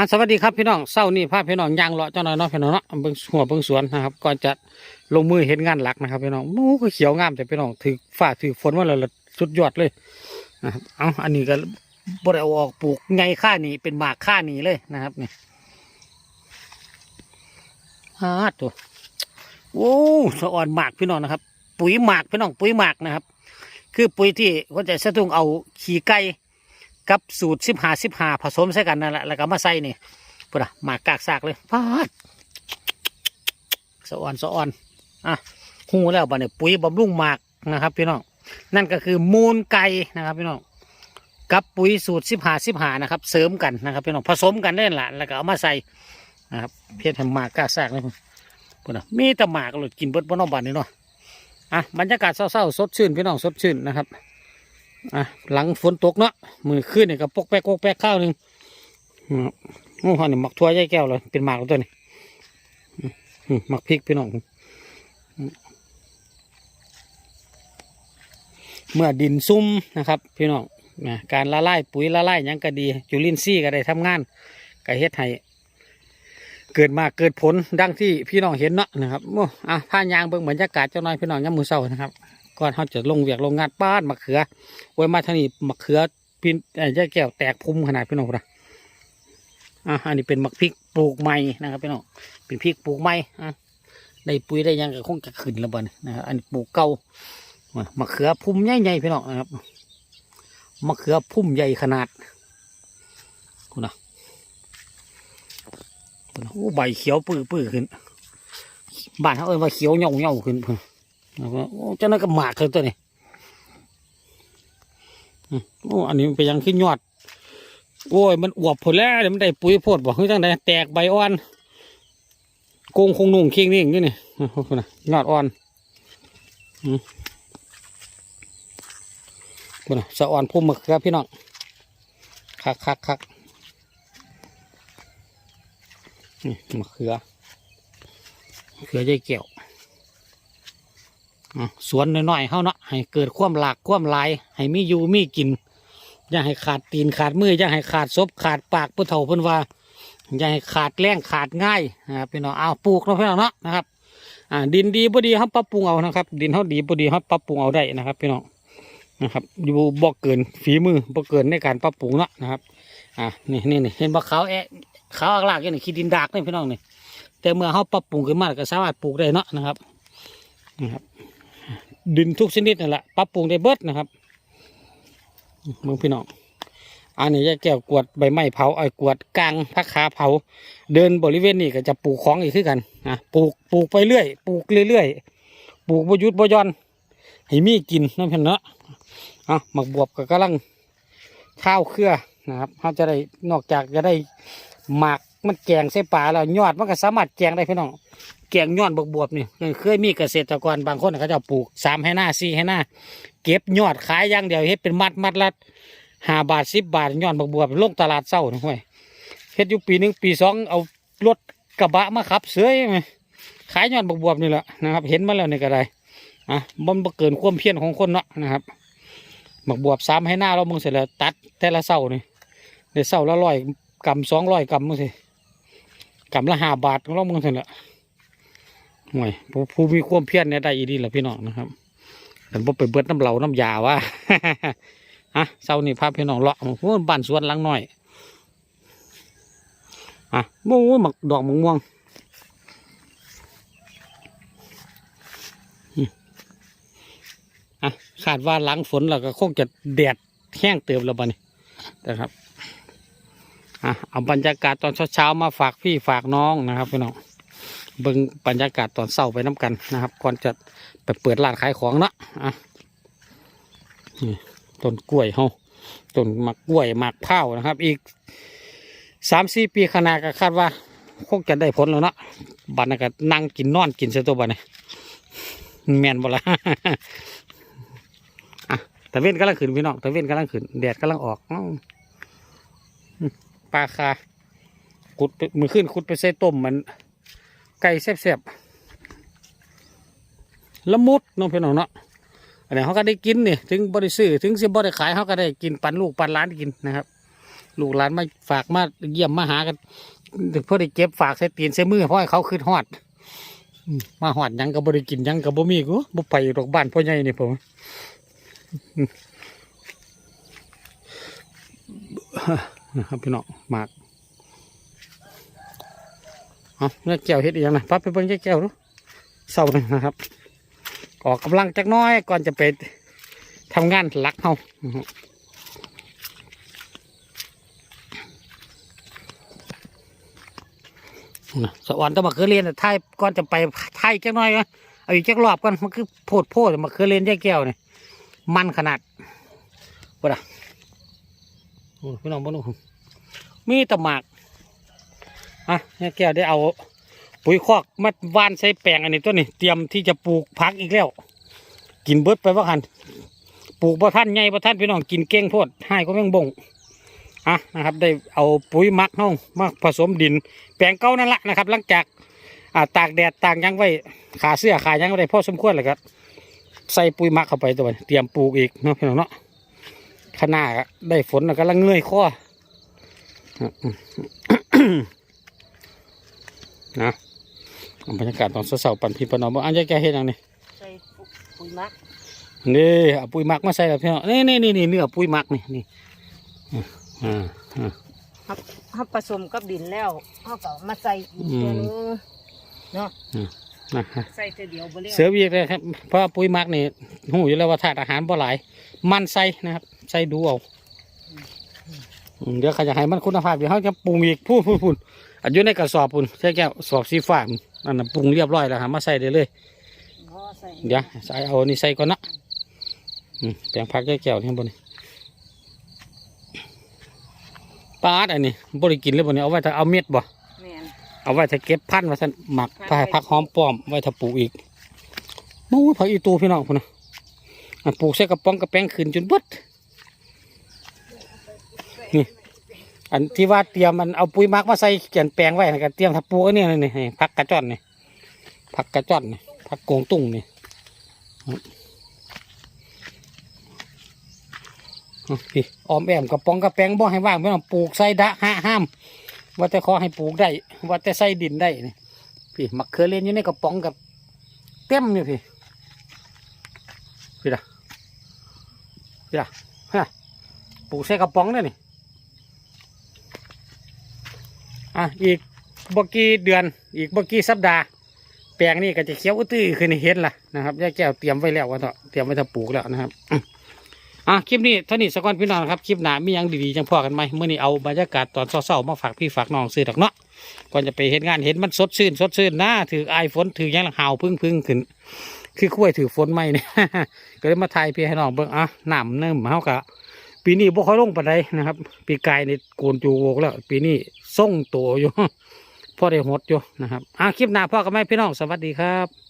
อ่าสวัสดีครับพี่น้องเศร้านี่พาพพี่น้องยางเลาะเจ้าหน่อยเนาะพี่น้องเนาะเบิ่งหัวเบิ่งสวนนะครับก่อนจะลงมือเห็นงานหลักนะครับพี่น้องมูก็เขียวงามแต่พี่น้องถือฝ้าถือฝนว่าเราสุดยอดเลยนะครับเอาอันนี้ก็บริเอาออกปลูกไงค่านี้เป็นหมากค่านี้เลยนะครับนี่ฮาตัวโอ้สะอ่อนหมากพี่น้องนะครับ ปุ๋ยหมากพี่น้องปุ๋ยหมากนะครับ คือปุ๋ยที่เขาจะสะทุงเอาขี้ไก่ กับสูตรสิบหาสิบหาผสมใส่กันนั่นแหละแล้วก็มาใส่นี่ปุ๊ดอะหมากกากซากเลยพาดสะอ่อนสะอ่อนอะหูแล้วบ่เนี่ยปุ๋ยบำรุงหมากนะครับพี่น้องนั่นก็คือมูลไก่นะครับพี่น้องกับปุ๋ยสูตรสิบหาสิบหานะครับ เสริมกันนะครับพี่น้องผสมกันได้แหละแล้วก็เอามาใส่นะครับเพียรให้หมากกากซากเลยปุ๊ดอะมีแต่หมากเลยกินเบิดบนนอกบ้านนี่เนาะอะบรรยากาศเศร้าๆสดชื่นพี่น้องสดชื่นนะครับ อะหลังฝนตกเนาะมือขึ้นเนี่ยก็ปกแป๊กปกแป๊กข้าวหนึ่งโอ้โหนี่หมักทั่วใหญ่แก้วเลยเป็นหมากตัวนี้หมักพริกพี่น้องเมื่อดินซุ่มนะครับ พี่น้องนะการละลายปุ๋ยละลายยังก็ดีจุลินทรีย์ก็ได้ทำงานก็เฮ็ดให้เกิดมาเกิดผลดังที่พี่น้องเห็นเนาะนะครับโอ้อะผ่านยางเบิ่งบรรยากาศเจ้าน้อยพี่น้องยามมือเศร้านะครับ ก่อนเขาจะลงเวียกลงงานป้านมะเขือไว้มาทางนี้มะเขือพินไอ้ยายแก้วแตกพุ่มขนาดพี่น้องนะอะอันนี้เป็นมะพริกปลูกใหม่นะครับพี่น้องเป็นพริกปลูกใหม่อะได้ปุ๋ยได้ยังก็คงจะขึ้นแล้วบ่เนี่ยนะครับอันนี้ปลูกเก่ามะเขือพุ่มใหญ่ๆพี่น้องนะครับมะเขือพุ่มใหญ่ขนาดคุณนะคุณนะโอ้ใบเขียวปื้อปื้อขึ้นบ้านเขาเอ่ยว่าเขียวเหย่าเหย่าขึ้นพุ่น แล้วก็เจ้านั่นก็หมากเลยตัวนี้โอ้อันนี้มันไปยังขึ้นยอด โอ้ย มันอวบผลแล้วเดี๋ยวมันได้ปุ๋ยโพดบอกคือจังไดแตกใบอ่อนโกงคงนุ่งเคียงนี่อย่างนี้นี่นะยอดอ่อนอืมคุณสะอ่อนพุ่มมะเขือพี่น้องคักคักคักนี่มะเขือมะเขือใยเกี่ยว สวนน้อยๆเฮาเนาะให้เกิดความหลากความหลาย ให้มีอยู่มีกิน อย่าให้ขาดตีนขาดมืออย่าให้ขาดศพขาดปากผู้เฒ่าเพิ่นว่าอย่าให้ขาดแรงขาดง่ายนะครับพี่น้องเอาปลูกเนาะพี่น้องเนาะนะครับอ่าดินดีบ่ดีเฮาปรับปรุงเอานะครับ ดินเฮาดีบ่ดีเฮาปรับปรุงเอาได้นะครับ พี่น้องนะครับอยู่บ่เกินฝีมือบ่เกินในการปรับปรุงเนาะนะครับอ่านี่นี่นี่เห็นบ่ขาวแอะขาวอักลากอย่างนี้ขี้ดินดากนี่พี่น้องนี่แต่เมื่อเฮาปรับปรุงขึ้นมาก็สามารถปลูกได้เนาะนะครับนะครับ ดินทุกชนิดนั่นแหละปรับปรุงได้เบิดนะครับมึงพี่น้องอันนี้จะแก้วกวดใบไม้เผาไอ้กวดกลางพักขาเผา เดินบริเวณนี้ก็จะปลูกของอีกคือกันนะปลูกปลูกไปเรื่อยปลูกเรื่อยๆปลูกบยุดบยอนให้มีกินนั่นเพื่อนเนาะอะหมักบวบก็กำลังข้าวเครือนะครับเขาจะได้นอกจากจะได้หมัก มันแกงใส่ปลาแล้วยอดมันก็สามารถแกงได้พี่น้องแกงยอดบวบๆนี่เคยมีเกษตรกรบางคนเขาจะปลูกสามให้หน้าสี่ให้หน้าเก็บยอดขายอย่างเดียวเฮ็ดเป็นมัดมัดละห้าบาทสิบบาทยอดบวบๆลงตลาดเศร้านะห้ยเฮ็ดอยู่ปีหนึ่งปีสองเอารถกระบะมาขับเสือยไหมขายยอดบวบๆนี่แหละนะครับ เห็นมาแล้วนี่ก็ได้อะมันบ่เกินความเพียรของคนเนาะนะครับบักบวบสามให้หน้าเรามึงเสร็จแล้วตัดแต่ละเศร้านี่เดี๋ยวเศร้าละร้อยกำสองร้อยกำมึงสิ กำละห้าบาทของเรามึงเสร็จละห่วยผู้ผู้มีความเพียรเนี่ยได้อีดีแหละพี่น้องนะครับแต่บ่ไปเบิดน้ำเหลาน้ำยาว่าฮะเศร้านี่พาพี่น้องเลาะโอ้บ้านสวนหลังหน่อยอะโอ้หมักดอกมะม่วงอืมอะคาดว่าหลังฝนเราก็คงจะแดดแห้งเติมแล้วบ้านี้นะครับ อะเอาบรรยากาศตอนเช้าๆมาฝากพี่ฝากน้องนะครับพี่น้องเบิ่งบรรยากาศตอนเศร้าไปน้ำกันนะครับก่อนจะไปเปิดร้านขายของเนาะอะนี่ต้นกล้วยเฮาต้นหมักกล้วยหมักเผาวนะครับ อีกสามสี่ปีขนาก็คาดว่าคงจะได้ผลแล้วเนาะบัดนั้นก็นั่งกินนอนกินเสียตัวบัดนี้แมนบ่ละอะตะเวนกำลังขึ้นพี่น้องตะเวนกำลังขึ้นแดดกำลังออกอ ปลาคาขุดมือขึ้นขุดไปใส่ต้มมัน ไก่แซ่บๆละมุดน้องพี่น้องเนาะอันนี้เขาก็ได้กินนี่ถึงบริซื้อถึงสิบริขายเขาก็ได้กินปันลูกปันร้านกินนะครับ ลูกหลานมาฝากมาเยี่ยมมาหากันเพื่อได้เก็บฝากใส่ตีนใส่มือเพราะเขาคืนฮอดมาฮอดยังกับบริกินยังกับบ่มีกูบ่ไปดอกบ้านพ่อใหญ่นี่ผมอืม นะครับพี่น้องหมากเอาเนี่ยแก้วเฮ็ดอีกอย่างนะปั๊บไปเบิ่งแก้วดูเศร้าหนึ่งนะครับออกกำลังจักน้อยก่อนจะไปทำงานหลักเฮาอือฮึน่ะสวรรค์ต้องมาเคยเรียนแต่ไทยก่อนจะไปไทยจักน้อยก็เอาอีกจักรอบก่อนมันคือโพดโพดมาเคยเรียนแก้วเนี่ยมันขนาดว่าด่ะ พี่น้องบ่รู้มีตะหมากอะแยกแก้วได้เอา ปุ๋ยคอกมาหว่านใส่แปลงอันนี้ตัวนี้ เตรียมที่จะปลูกพักอีกแล้ว กินเบิดไปว่าหันปลูกบ่ท่านใหญ่บ่ท่านพี่น้องกินเก่งโพดให้ก็แม่งบงอะนะครับ ได้เอาปุ๋ยมักเฮามาผสมดิน แปลงเก่านั่นละนะครับ หลังจากอ่าตากแดดตากยังไว้ขาเสื้อขายังไว้พอสมควรเลยครับใส่ปุ๋ยมักเข้าไปตัวนี้เตรียมปลูกอีกเนาะพี่น้องเนาะ ข้างหน้าก็ได้ฝนแล้วก็ลังเงยข้อนะบรรยากาศตอนเสาร์ๆปั่นพี่ปนอมบ่อันจะแกเฮ็ดหยังนี่ใส่ปุ๋ยหมักนี่เอาปุ๋ยหมักมาใส่แล้วพี่น้องนี่นี่นี่นี่เนื้อปุ๋ยหมักนี่นี่อ่าอ่าอ่าครับถ้าผสมกับดินแล้วเขาก็มาใส่อีกอืมเดี๋ยวนึงเนาะนะฮะใส่เท่าเดียวบ่เลี้ยเสือวีกเลยครับเพราะว่าปุ๋ยหมักนี่หูอยู่แล้วว่าธาตุอาหารบ่หลายมันใส่นะครับ ใส่ดูเอาอืมเดี๋ยวเขาจะให้มันคุณภาพเดี๋ยวเขาจะปรุงอีกพูดพูดพูดอันอยู่ในกระสอบพุ่นใช่แก้วสอบสีฟ้าพุ่นอันนั้นปรุงเรียบร้อยแล้วหามาใส่ได้เลยอ๋อใส่เดี๋ยวใส่เอาอันนี้ใส่ก่อนนะอืมแปลงผักแก้วแก้วที่บนนี้ปลาดอันนี้บริกินเลยบนนี้เอาไว้ถ้าเอาเม็ดบ่แม่นเอาไว้ถ้าเก็บพันธุ์ไว้ท่านหมักพันธุ์ไว้ผักหอมป้อมไว้ถ้าปลูกอีกมู้ผักอีตูพี่น้องพุ่นนะอันปลูกใส่กระป๋องกระแป้งขึ้นจนเบิดนี่ อันที่ว่าเตรียมมันเอาปุ๋ยหมักมาใส่เขียนแปลงไว้นะก็เตรียมถ้าปลูกอันนี้นี่นี่ผักกระจอนนี่ผักกระจอนนี่ผักโกงตุ้งนี่พี่ออมแอมกับปองกระแปงบ่ให้ว่างไม่ต้องปลูกใส่ดะห้าห้าม ว่าแต่ขอให้ปลูกได้ ว่าแต่ใส่ดินได้นี่พี่มักเคยเล่นอยู่ในกระป๋องกับเต็มอยู่พี่พี่ละพี่ละฮะปลูกใส่กระป๋องได้นี่ อะอีกบกี่เดือน อีกบกี่สัปดาห์ แปลงนี่ก็จะเขียวอื้ตื้อขึ้นเห็นละนะครับยายแก้วเตรียมไว้แล้วว่าเถอะเตรียมไว้ถ้าปลูกแล้วนะครับอะคลิปนี้เท่านี้สกอนพี่น้องครับคลิปหนามียังดีๆจังพอกันไหมเมื่อนี้เอาบรรยากาศตอนเศร้าๆมาฝากพี่ฝากน้องซื้อดอกเนาะก่อนจะไปเห็นงานเห็นมันสดชื่นสดชื่นนะถือไอฝนถือยังหาวพึ่งพึ่งขึ้น คือคุ้วยถือฝนไหมเนี่ยก็เลยมาถ่ายพี่ให้น้องเบิ่งอะน้ำเนิ่มเฮากะปีนี้บ่ค่อยลงปานใดนะครับ ปีกายนี่โกนจูโวกแล้ว ปีนี้ ส่งตัวอยู่พ่อได้หดอยู่นะครับอะคลิปหน้าพ่อกับแม่พี่น้องสวัสดีครับ